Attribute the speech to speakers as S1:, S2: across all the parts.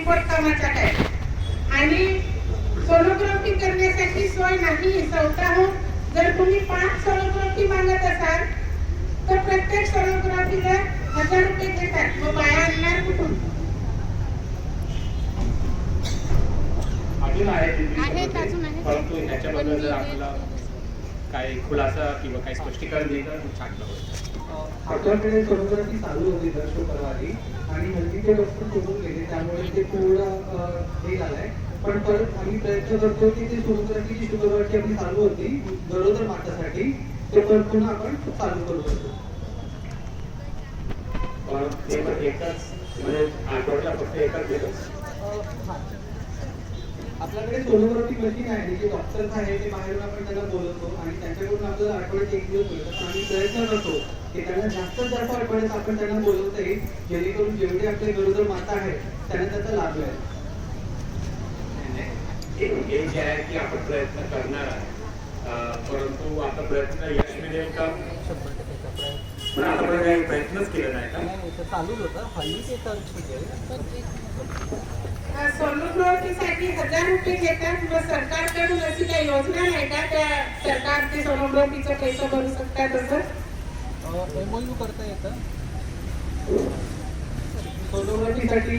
S1: किरकोळ कामाचा काय आणि सोनोग्राफी करण्यासाठी सोय नाही स्वतःहून जर तुम्ही पाच सोनोग्राफी मागत असाल तर प्रत्येक सोनोग्राफीला हजार रुपये घेतात. मग बाया आणणार कुठून?
S2: अजून
S3: आहेत.
S2: परंतु ह्याच्याबद्दल जर आपल्याला काही खुलासा किंवा काही स्पष्टीकरण तर छान होईल
S4: आपल्याकडे चालू होती दर शुक्रवारी आणि हल्लीचे डॉक्टर सोडून गेले त्यामुळे ते पूर्ण हे झालंय. पण परत आम्ही प्रयत्न करतो की ते सोनोग्राफीची शुक्रवारची आपली चालू होती गरोदर मातासाठी. ते परत पुन्हा आपण चालू करू शकतो.
S2: पण ते पण एकच म्हणजे आठवड्याला फक्त एकच दिवस?
S4: आपल्याकडे सोनोग्राफी मशीन आहे जे डॉक्टर्स आहे ते बाहेरून आपण त्यांना बोलवतो आणि त्यांच्याकडून आपल्याला आठवड्यात एक दिवस मिळतात पण आम्ही प्रयत्न करतो की त्यांना जास्तीत जास्त आठवड्यात आपण त्यांना बोलवता येईल जेणेकरून जेवढे आपले गरोदर माता आहेत त्यांना त्याचा लाभ मिळेल.
S2: हे जे आहे की आपण प्रयत्न करणार आहे. परंतु आता प्रयत्न यश मिळेल का? पण आतापर्यंत काही प्रयत्नच केला नाही का?
S4: चालूच होतं. हल्ली ते तर
S1: सोनोग्राफीसाठी हजार रुपये घेतात मग सरकारकडून अशी काही योजना नाही का? त्या सरकार ते सोनोग्राफीचे पैसे भरू शकतात असं?
S4: एमओयू करता येतं. सोनोग्राफीसाठी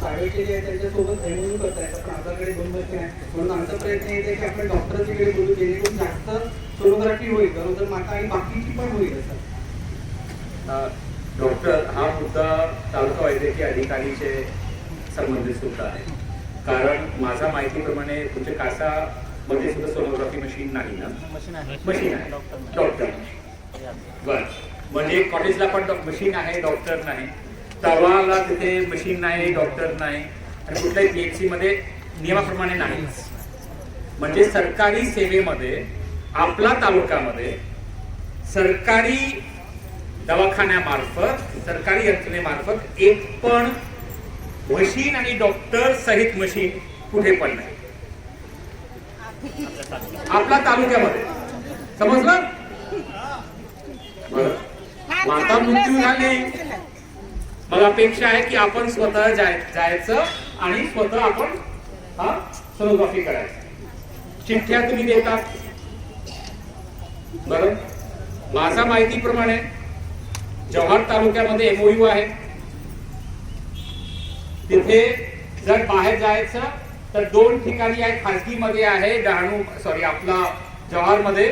S4: प्रायव्हेट जे आहे त्यांच्यासोबत एमओयू करता येतं. पण आपल्याकडे दोन मशीन आहे म्हणून आमचा प्रयत्न येते की आपण डॉक्टरकडे बोलू जेणेकरून जास्त सोनोग्राफी होईल. गरोदर माता आणि बाकीची पण होईल असं.
S2: डॉक्टर हा मुद्दा तालुका वैद्यकीय अधिकारीचे संबंधित सुद्धा आहे. कारण माझ्या माहितीप्रमाणे तुमच्या कासामध्ये सुद्धा सोनोग्राफी मशीन नाही ना?
S4: मशीन आहे.
S2: डॉक्टर बर. म्हणजे कॉलेजला पण मशीन आहे डॉक्टर नाही. तवाला तिथे मशीन नाही डॉक्टर नाही. आणि कुठल्याही पीएचसी मध्ये नियमाप्रमाणे नाही. म्हणजे सरकारी सेवेमध्ये आपला तालुक्यामध्ये सरकारी दवाखान्यामार्फत सरकारी यंत्रणेमार्फत एक पण मशीन आणि डॉक्टर सहित मशीन कुठे पण नाही. आपला तालुक्यामध्ये. समजलं? माझा माता मृत्यू झाले. मला अपेक्षा आहे की आपण स्वतः जाय जायचं आणि स्वतः आपण हा सोनोग्राफी करायचं. चिठ्ठ्या तुम्ही देतात. बरं? माझ्या माहितीप्रमाणे जव्हार तालुक्यामध्ये एमओयू आहे तिथे जर बाहेर जायचं तर दोन ठिकाणी आहे खाजगीमध्ये आहे डहाणू सॉरी आपला जव्हारमध्ये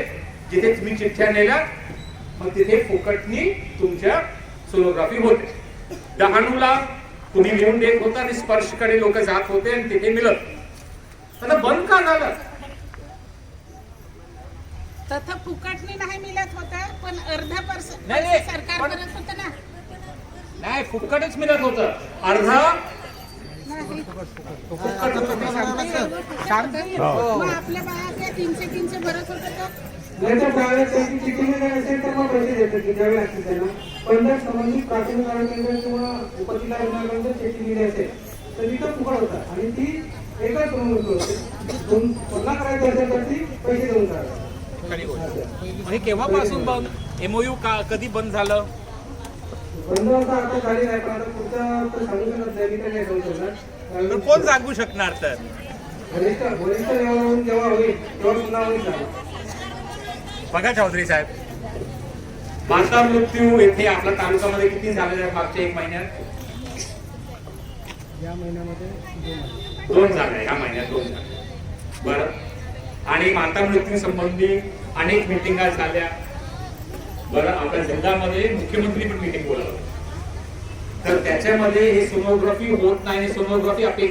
S2: जिथे तुम्ही चिठ्ठ्या नेल्या मग तिथे फुकटनी तुमच्या सोनोग्राफी होते. डहाणूला तुम्ही लिहून देत होता आणि स्पर्शकडे लोक जात होते आणि तिथे मिळत. आता बंद का झालं?
S1: तथं फुकटणी नाही मिळत होतं पण अर्धा पर्सेंट
S2: नाही, नाही.
S1: सरकार
S2: पण-
S1: करत होतं ना.
S2: नाही फुकटच मिळत होतं. अर्धा
S1: नाही.
S2: फुकट होतं.
S1: मग आपल्या बाया त्या तीनशे तीनशे भरत होतं तर
S4: नाही तर त्यावेळेस त्यांची चिठ्ठी मिळाली असेल तर मग पैसे देतात की द्यावे लागतील त्यांना. पण जर संबंधित प्राथमिक आरोग्य किंवा उपजिल्हा दिली असेल तर तिथं फुकट होता. आणि ती एकच नोंद होते. दोन पुन्हा करायचं असेल तर ती पैसे देऊन करायचं
S5: हे केव्हापासून बंद? एमओयू का कधी बंद झालं?
S4: तर
S5: कोण सांगू शकणार तर? बघा चौधरी साहेब.
S2: माता मृत्यू येथे आपल्या तालुक्यामध्ये किती झालेले आहे मागच्या एक महिन्यात?
S4: या महिन्यामध्ये
S2: दोन झाले या महिन्यात दोन झाले. बरं. आणि माता मृत्यू संबंधी अनेक मिटिंगा झाल्या. बरं आपल्या जिल्ह्यामध्ये मुख्यमंत्री पण मिटिंग बोलावली. तर त्याच्यामध्ये हे सोनोग्राफी होत नाही सोनोग्राफी आपली